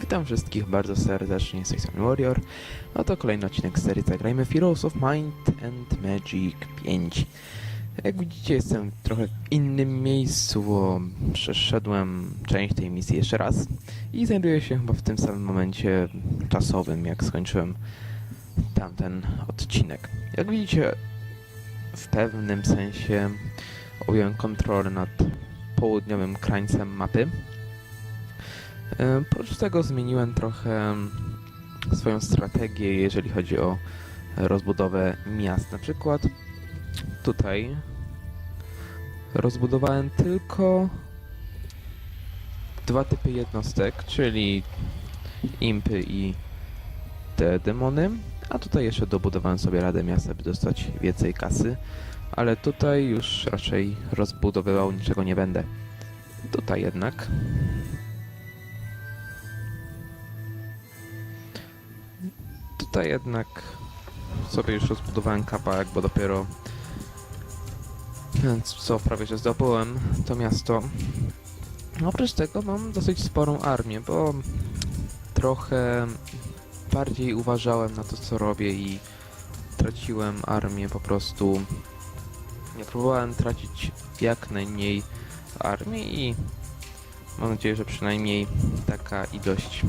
Witam wszystkich bardzo serdecznie, z tej Warrior. No to kolejny odcinek serii Zagrajmy w Heroes of Mind and Magic 5. Jak widzicie jestem trochę innym miejscu, bo przeszedłem część tej misji jeszcze raz i znajduję się chyba w tym samym momencie czasowym, jak skończyłem tamten odcinek. Jak widzicie, w pewnym sensie objąłem kontrolę nad południowym krańcem mapy. E, Oprócz tego zmieniłem trochę swoją strategię, jeżeli chodzi o rozbudowę miast. Na przykład tutaj rozbudowałem tylko dwa typy jednostek, czyli impy i te demony, a tutaj jeszcze dobudowałem sobie Radę Miasta, by dostać więcej kasy, ale tutaj już raczej rozbudowywał niczego nie będę. Tutaj jednak Tutaj jednak sobie już rozbudowałem kawałek, bo dopiero co prawie że zdobyłem to miasto. Oprócz tego mam dosyć sporą armię, bo trochę bardziej uważałem na to co robię i traciłem armię po prostu. Nie próbowałem tracić jak najmniej armii i mam nadzieję, że przynajmniej taka ilość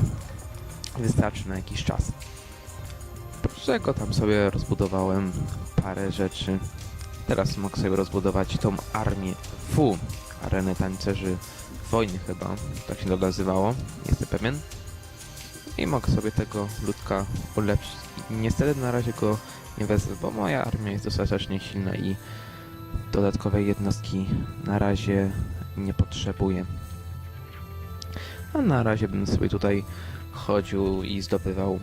wystarczy na jakiś czas. Oprócz tego tam sobie rozbudowałem parę rzeczy. Teraz mogę sobie rozbudować tą armię Fu, arenę tańcerzy wojny chyba, tak się to nazywało, nie jestem pewien. I mogę sobie tego ludka ulepszyć. Niestety na razie go nie wezmę, bo moja armia jest dostatecznie silna i dodatkowej jednostki na razie nie potrzebuję. A na razie będę sobie tutaj chodził i zdobywał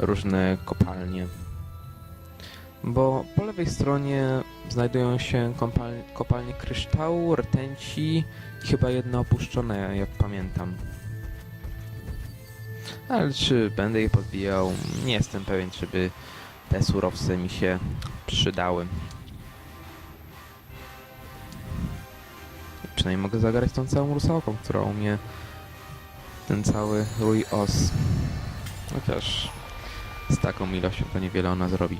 różne kopalnie. Bo po lewej stronie znajdują się kopal- kopalnie kryształu, rtęci i chyba jedno opuszczone, jak pamiętam. Ale czy będę je podbijał? Nie jestem pewien, czy by te surowce mi się przydały. Przynajmniej mogę zagrać tą całą rusałką, która u mnie ten cały rój os. Chociaż z taką ilością to niewiele ona zrobi.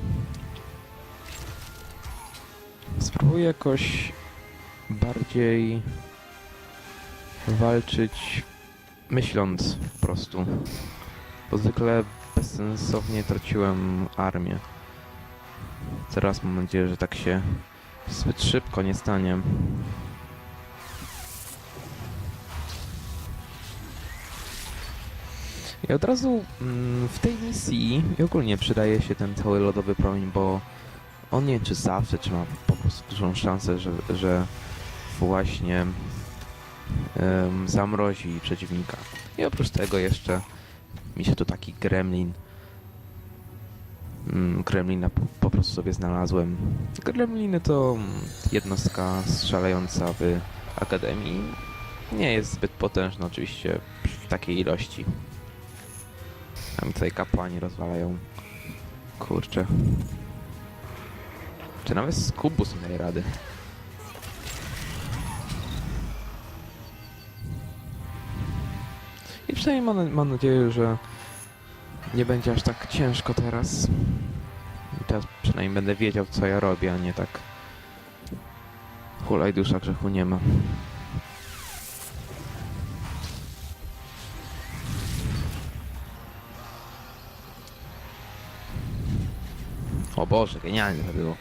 Spróbuję jakoś bardziej walczyć myśląc po prostu. Bo zwykle bezsensownie traciłem armię. Teraz mam nadzieję, że tak się zbyt szybko nie stanie. I od razu mm, w tej misji i ogólnie przydaje się ten cały lodowy promień, bo on nie wiem czy zawsze, czy ma po prostu dużą szansę, że, że właśnie em, zamrozi przeciwnika. I oprócz tego jeszcze mi się tu taki gremlin mm, Gremlina po, prostu sobie znalazłem. Gremliny to jednostka strzelająca w Akademii. Nie jest zbyt potężna oczywiście w takiej ilości. Mi tutaj kapłani rozwalają. Kurczę. Czy nawet z kubus daje rady? I przynajmniej mam, mam nadzieję, że nie będzie aż tak ciężko teraz. I teraz przynajmniej będę wiedział, co ja robię, a nie tak hulaj dusza grzechu nie ma. Boże, genialnie to było.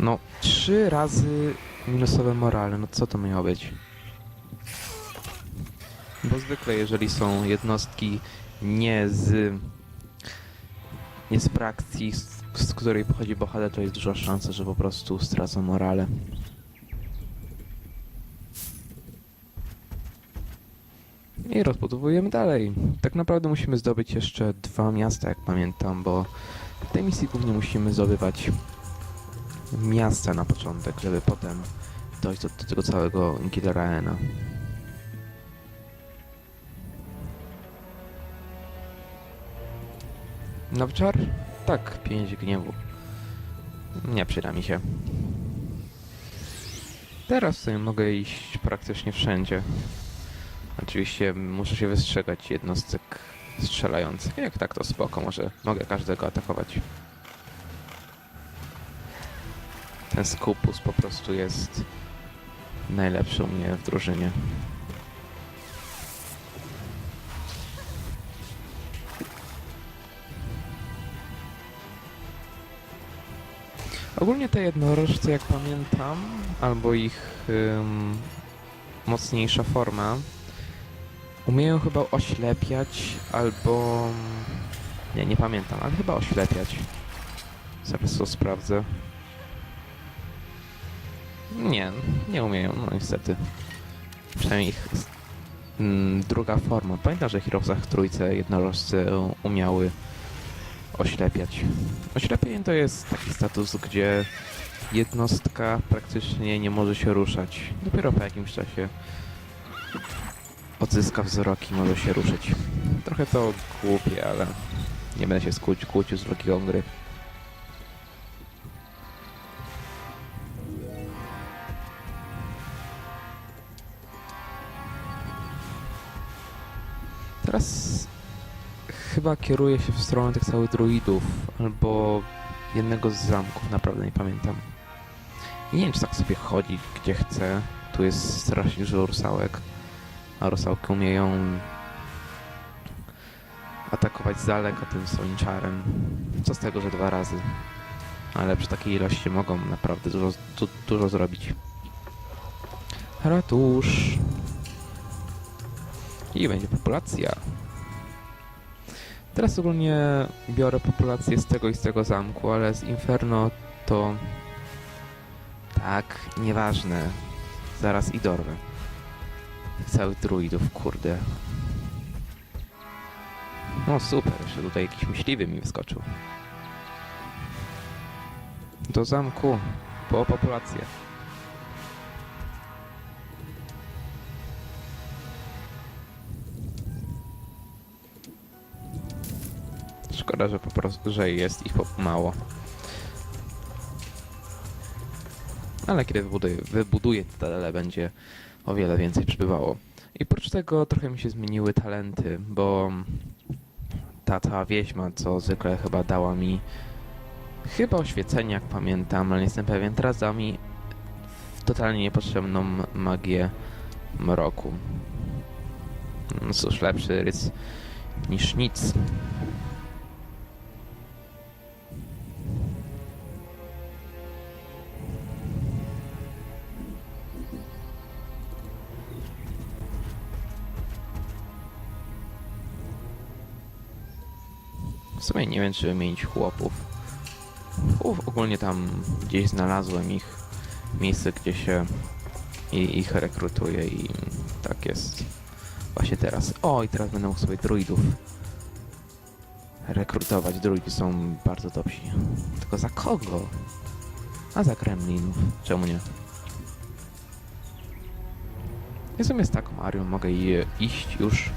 No, trzy razy minusowe morale, no co to miało być? Bo zwykle, jeżeli są jednostki nie z... nie z frakcji, z, z której pochodzi bohater, to jest duża szansa, że po prostu stracą morale. I rozbudowujemy dalej. Tak naprawdę musimy zdobyć jeszcze dwa miasta, jak pamiętam, bo w tej misji głównie musimy zdobywać miasta na początek, żeby potem dojść do, do tego całego Gidaraena. Nowczar? Tak, pięć gniewu. Nie przyda mi się. Teraz sobie mogę iść praktycznie wszędzie. Oczywiście muszę się wystrzegać jednostek strzelających. Jak tak to spoko, może mogę każdego atakować. Ten skupus po prostu jest najlepszy u mnie w drużynie. Ogólnie te jednorożce, jak pamiętam, albo ich ym, mocniejsza forma, umieją chyba oślepiać, albo... Nie, nie pamiętam, ale chyba oślepiać. Zaraz to sprawdzę. Nie, nie umieją, no niestety. Przynajmniej ich mm, druga forma. Pamiętam, że Heroesach trójce jednorożce umiały oślepiać. Oślepienie to jest taki status, gdzie jednostka praktycznie nie może się ruszać. Dopiero po jakimś czasie odzyska wzrok i może się ruszyć. Trochę to głupie, ale nie będę się skłócił, kłócił z logiką gry. Teraz chyba kieruję się w stronę tych całych druidów, albo jednego z zamków, naprawdę nie pamiętam. I nie wiem, czy tak sobie chodzić, gdzie chcę. Tu jest strasznie dużo rusałek, a rusałki umieją atakować z daleka tym swoim czarem. Co z tego, że dwa razy. Ale przy takiej ilości mogą naprawdę dużo, du, dużo zrobić. Ratusz. I będzie populacja. Teraz ogólnie biorę populację z tego i z tego zamku, ale z Inferno to... Tak, nieważne. Zaraz i dorwę. Całych druidów, kurde. No super, jeszcze tutaj jakiś myśliwy mi wyskoczył. Do zamku, po populację. Szkoda, że po prostu, że jest ich mało. Ale kiedy wybuduję, wybuduję te tale, będzie o wiele więcej przybywało. I oprócz tego trochę mi się zmieniły talenty, bo ta cała wieźma, co zwykle chyba dała mi chyba oświecenie, jak pamiętam, ale nie jestem pewien, teraz dała mi totalnie niepotrzebną magię mroku. No cóż, lepszy rys niż nic. Wiem, czy wymienić chłopów. Chłopów ogólnie tam gdzieś znalazłem ich miejsce, gdzie się i ich rekrutuje i tak jest właśnie teraz. O, i teraz będę mógł sobie druidów rekrutować. Druidi są bardzo dobrzy. Tylko za kogo? A za Kremlinów. Czemu nie? Ja sobie z taką Arią mogę iść już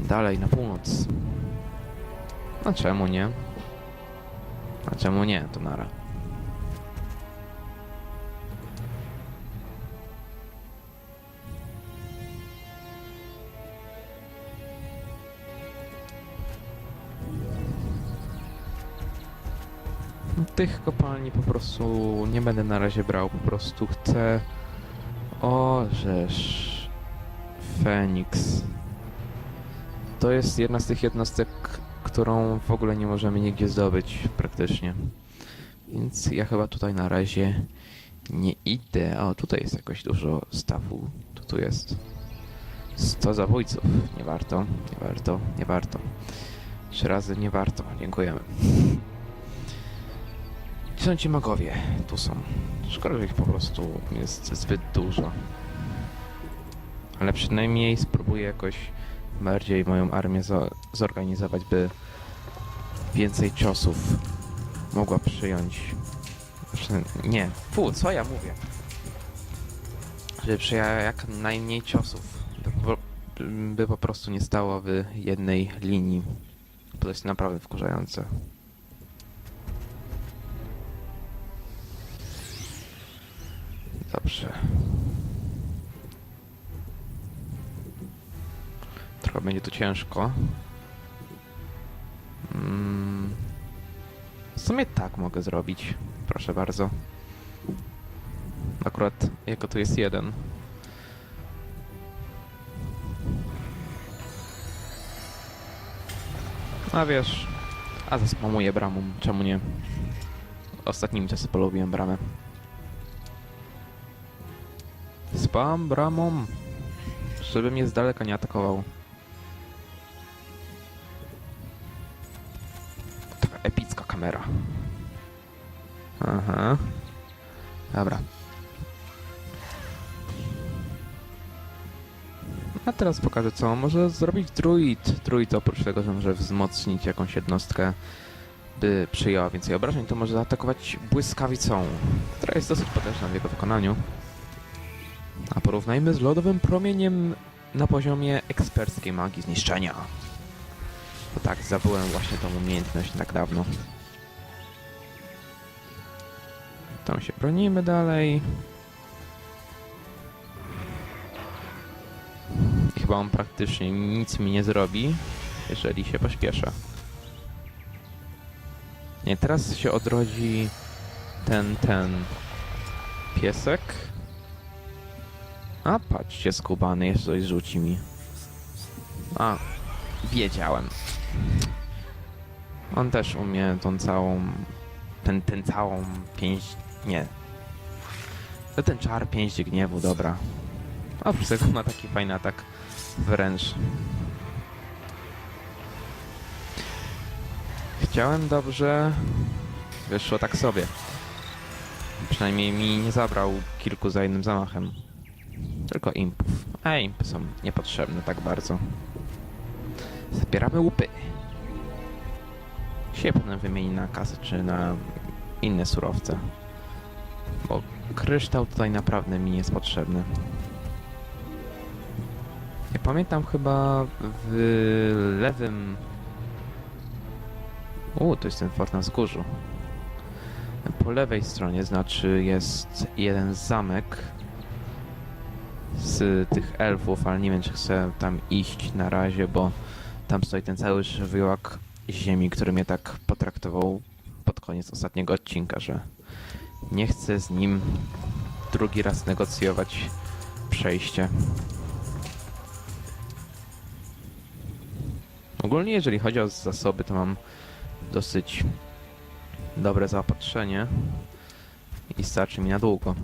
dalej na północ. A czemu nie? A czemu nie? Nara. No, Tych kopalni po prostu nie będę na razie brał, po prostu chcę... O, żeż... Feniks. To jest jedna z tych jednostek, którą w ogóle nie możemy nigdzie zdobyć praktycznie. Więc ja chyba tutaj na razie nie idę. O, tutaj jest jakoś dużo stawu. To tu jest 100 zabójców. Nie warto, nie warto, nie warto. Trzy razy nie warto. Dziękujemy. Gdzie ci magowie? Tu są. Szkoda, że ich po prostu jest zbyt dużo. Ale przynajmniej spróbuję jakoś bardziej moją armię zo- zorganizować, by więcej ciosów mogła przyjąć. Znaczy, nie, fu, co ja mówię? Żeby przyjęła jak najmniej ciosów, by, po prostu nie stało w jednej linii. To jest naprawdę wkurzające. Dobrze. Trochę będzie tu ciężko. Mm. W sumie tak mogę zrobić. Proszę bardzo. Akurat jako tu jest jeden. A wiesz, a zaspamuję bramą, czemu nie? Ostatnimi czasy polubiłem bramę. Spam bramą, żeby mnie z daleka nie atakował. Kamera. Aha. Dobra. A teraz pokażę co może zrobić druid. Druid oprócz tego, że może wzmocnić jakąś jednostkę, by przyjęła więcej obrażeń, to może zaatakować błyskawicą, która jest dosyć potężna w jego wykonaniu. A porównajmy z lodowym promieniem na poziomie eksperckiej magii zniszczenia. Tak, zabyłem właśnie tą umiejętność tak dawno. Tam się bronimy dalej. I chyba on praktycznie nic mi nie zrobi, jeżeli się pośpieszę. Nie, teraz się odrodzi ten, ten piesek. A, patrzcie, skubany jest, coś rzuci mi. A, wiedziałem. On też umie tą całą... Ten, ten całą pięść... Nie. To ten czar pięści gniewu, dobra. Oprócz tego ma taki fajny atak wręcz. Chciałem dobrze... Wyszło tak sobie. Przynajmniej mi nie zabrał kilku za jednym zamachem. Tylko impów. A impy są niepotrzebne tak bardzo. Zbieramy łupy. Się potem wymieni na kasę czy na inne surowce. Bo kryształ tutaj naprawdę mi jest potrzebny. Ja pamiętam chyba w lewym... U, to jest ten fort na wzgórzu. Po lewej stronie znaczy jest jeden zamek z tych elfów, ale nie wiem czy chcę tam iść na razie, bo tam stoi ten cały żywiołak ziemi, który mnie tak potraktował pod koniec ostatniego odcinka, że nie chcę z nim drugi raz negocjować przejście. Ogólnie jeżeli chodzi o zasoby, to mam dosyć dobre zaopatrzenie i starczy mi na długo.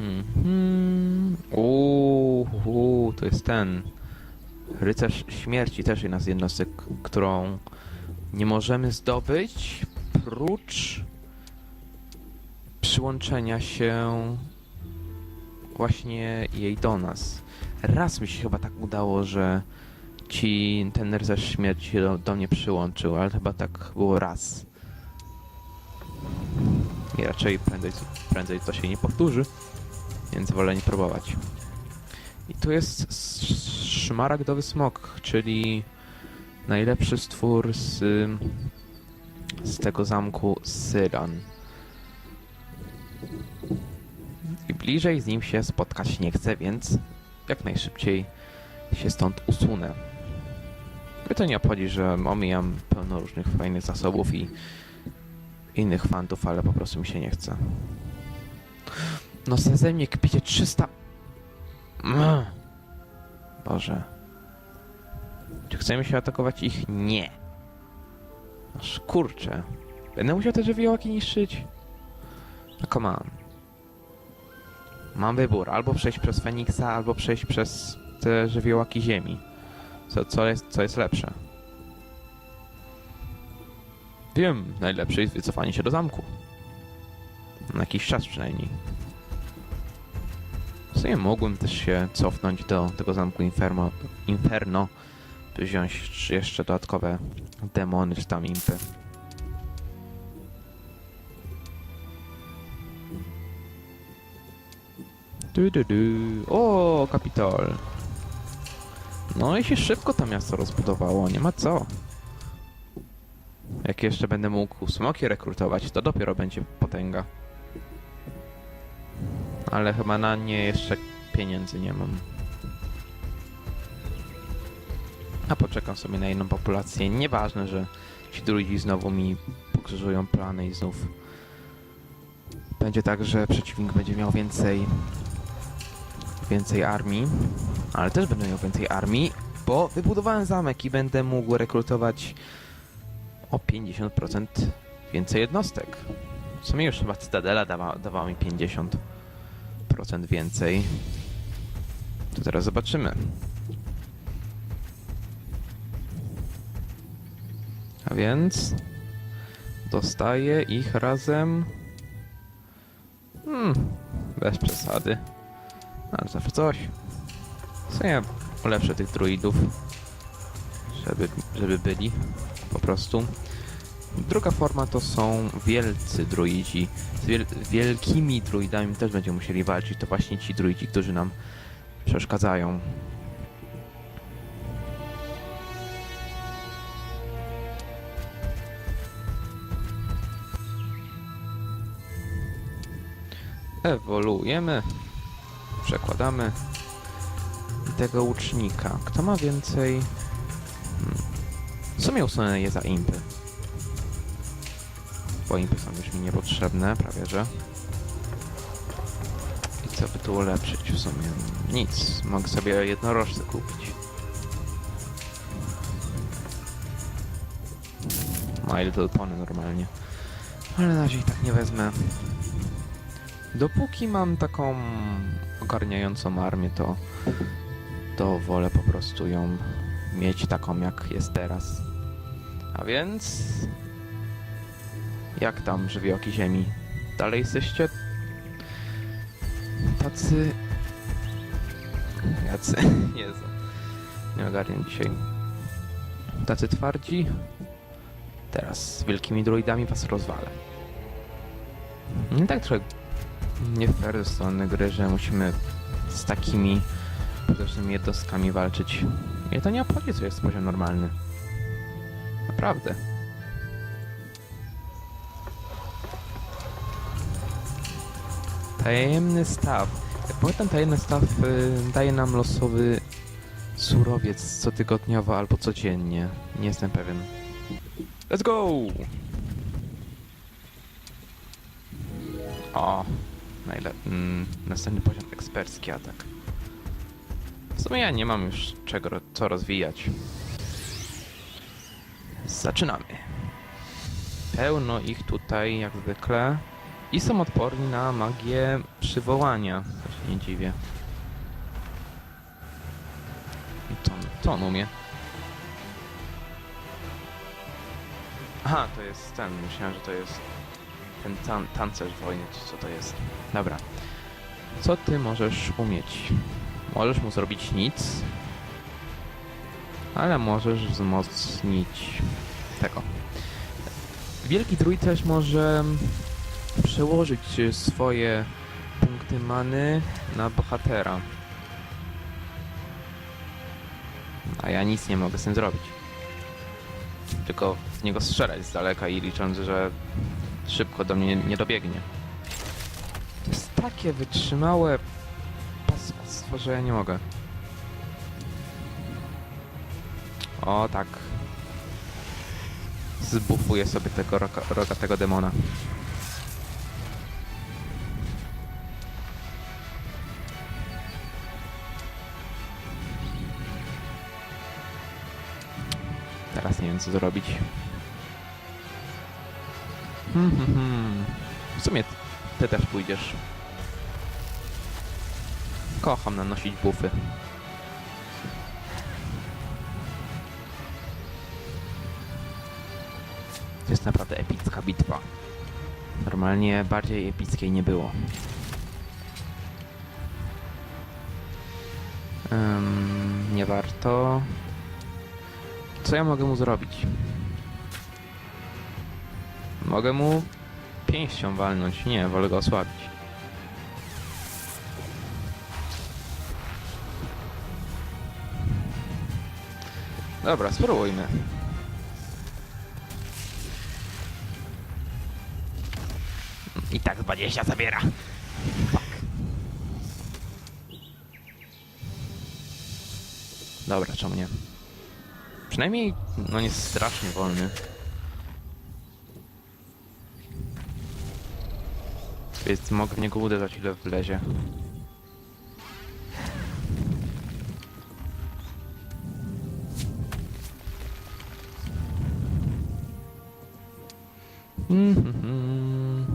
Mhm. Uuu, uuu, to jest ten. Rycerz śmierci też jedna z jednostek, którą nie możemy zdobyć, prócz przyłączenia się właśnie jej do nas. Raz mi się chyba tak udało, że ci ten rycerz śmierci się do, do mnie przyłączył, ale chyba tak było raz. I raczej prędzej, prędzej to się nie powtórzy, więc wolę nie próbować. I tu jest sz- szmaragdowy smok, czyli najlepszy stwór z, z tego zamku Syran. I bliżej z nim się spotkać nie chcę, więc jak najszybciej się stąd usunę. Mnie to nie obchodzi, że omijam pełno różnych fajnych zasobów i innych fantów, ale po prostu mi się nie chce. No se ze mnie kpicie 300... Boże. Czy chcemy się atakować ich? Nie. Aż kurczę. Będę musiał te żywiołaki niszczyć? No come on. Mam wybór, albo przejść przez Feniksa, albo przejść przez te żywiołaki ziemi. Co, co, jest, co jest lepsze? Wiem, najlepsze jest wycofanie się do zamku. Na jakiś czas przynajmniej. W sumie mogłem też się cofnąć do tego zamku Inferno, Inferno by wziąć jeszcze dodatkowe demony czy tam impy. Du, du, du. O, Kapitol. No i się szybko to miasto rozbudowało, nie ma co. Jak jeszcze będę mógł smoki rekrutować, to dopiero będzie potęga. Ale chyba na nie jeszcze pieniędzy nie mam. A poczekam sobie na inną populację. Nieważne, że ci druidzi znowu mi pokrzyżują plany i znów będzie tak, że przeciwnik będzie miał więcej więcej armii, ale też będę miał więcej armii, bo wybudowałem zamek i będę mógł rekrutować o 50% więcej jednostek. W sumie już chyba Cytadela dawa, dawała mi 50% więcej. To teraz zobaczymy. A więc dostaję ich razem. Hmm, bez przesady. Ale zawsze coś. Co ja ulepszę tych druidów, żeby, żeby byli po prostu. Druga forma to są wielcy druidzi. Z wiel wielkimi druidami też będziemy musieli walczyć. To właśnie ci druidzi, którzy nam przeszkadzają. Ewoluujemy. Przekładamy tego łucznika. Kto ma więcej... Hmm. W sumie usunę je za impy. Bo impy są już mi niepotrzebne, prawie że. I co by tu ulepszyć w sumie? Nic. Mogę sobie jednorożce kupić. My Little Pony normalnie. Ale na razie i tak nie wezmę. Dopóki mam taką ogarniającą armię, to, to wolę po prostu ją mieć taką, jak jest teraz. A więc... Jak tam, żywiołki ziemi? Dalej jesteście... Tacy... Jacy? Jezu. Nie ogarniam dzisiaj. Tacy twardzi? Teraz z wielkimi druidami was rozwalę. Nie tak trochę nie fair ze strony gry, że musimy z takimi potężnymi jednostkami walczyć. I to nie obchodzi, co jest poziom normalny. Naprawdę. Tajemny staw. Pamiętam, tajemny staw y, daje nam losowy surowiec cotygodniowo albo codziennie. Nie jestem pewien. Let's go! O, najle- mm, następny poziom ekspercki atak. W sumie ja nie mam już czego, co rozwijać. Zaczynamy. Pełno ich tutaj, jak zwykle. I są odporni na magię przywołania. To się nie dziwię. To, to on umie. Aha, to jest ten. Myślałem, że to jest ten tan tancerz wojny, czy co to jest. Dobra. Co ty możesz umieć? Możesz mu zrobić nic, ale możesz wzmocnić tego. Wielki druid też może przełożyć swoje punkty many na bohatera. A ja nic nie mogę z tym zrobić. Tylko w niego strzelać z daleka i licząc, że szybko do mnie nie dobiegnie. To jest takie wytrzymałe pasostwo, że ja nie mogę. O tak. Zbufuję sobie tego roka, rogatego demona. Co zrobić. Hmm, hmm, hmm. W sumie ty, też pójdziesz. Kocham nanosić bufy. To jest naprawdę epicka bitwa. Normalnie bardziej epickiej nie było. Ym, nie warto. Co ja mogę mu zrobić? Mogę mu pięścią walnąć. Nie, wolę go osłabić. Dobra, spróbujmy. I tak 20 zabiera. Fuck. Dobra, czemu nie? Przynajmniej, no nie jest strasznie wolny. Więc mogę w niego uderzać ile wlezie. Mhm.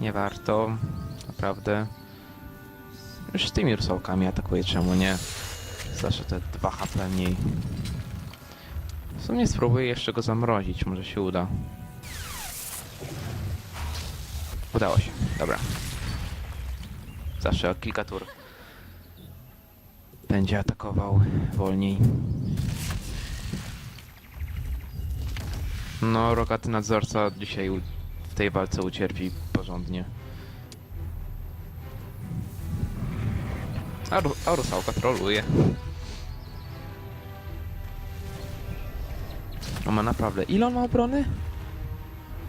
Nie warto, naprawdę. Już z tymi rusałkami atakuję, czemu nie? Zawsze te 2 HP mniej. W sumie spróbuję jeszcze go zamrozić, może się uda. Udało się, dobra. Zawsze o kilka tur będzie atakował wolniej. No, rogaty nadzorca dzisiaj w tej walce ucierpi porządnie. A, ru- a rusałka troluje. On ma naprawdę... Ile on ma obrony?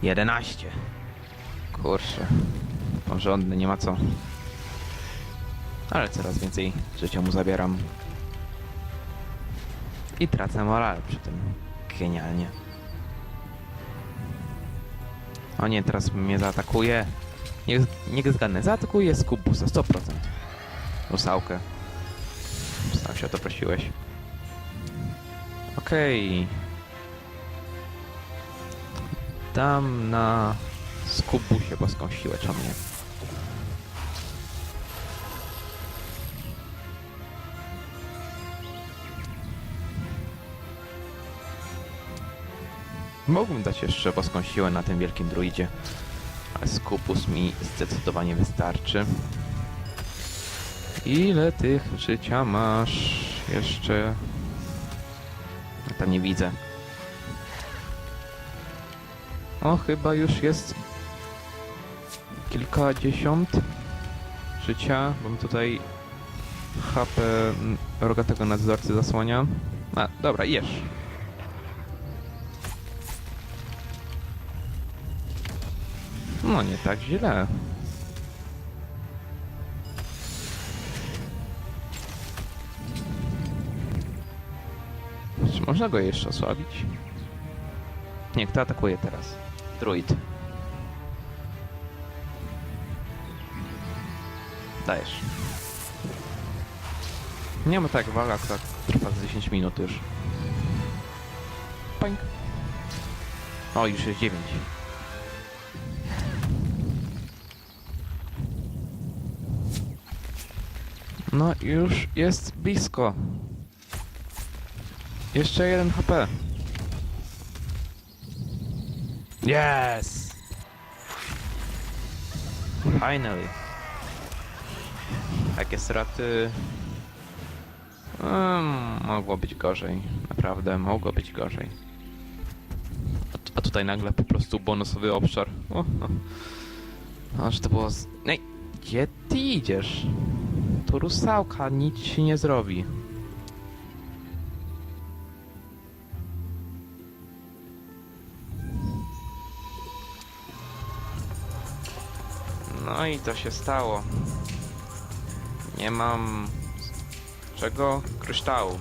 11. Kurczę. Porządny, nie ma co. Ale coraz więcej życia mu zabieram. I tracę moral przy tym. Genialnie. O nie, teraz mnie zaatakuje. Niech, niech zgadnę, zaatakuje z kubusa, 100%. Rusałkę. Sam się o to prosiłeś. Okej. Dam na skubusie boską siłę, czemu nie? Mógłbym dać jeszcze boską siłę na tym wielkim druidzie, ale skupus mi zdecydowanie wystarczy. Ile tych życia masz jeszcze? Ja tam nie widzę. O, chyba już jest kilkadziesiąt życia, bo mi tutaj HP mm, rogatego nadzorcy zasłania. A, dobra, jesz. No nie tak źle. Czy można go jeszcze osłabić? Nie, kto atakuje teraz? Druid. Dajesz. Nie ma tak waga, która trwa z 10 minut już. Poink. O, już jest 9. No, już jest blisko. Jeszcze jeden HP. Yes! Finally. Takie straty... Um, mogło być gorzej. Naprawdę, mogło być gorzej. A, a tutaj nagle po prostu bonusowy obszar. Aż to było... Z... Ej, gdzie ty idziesz? To rusałka, nic ci nie zrobi. No i to się stało. Nie mam... czego? Kryształu.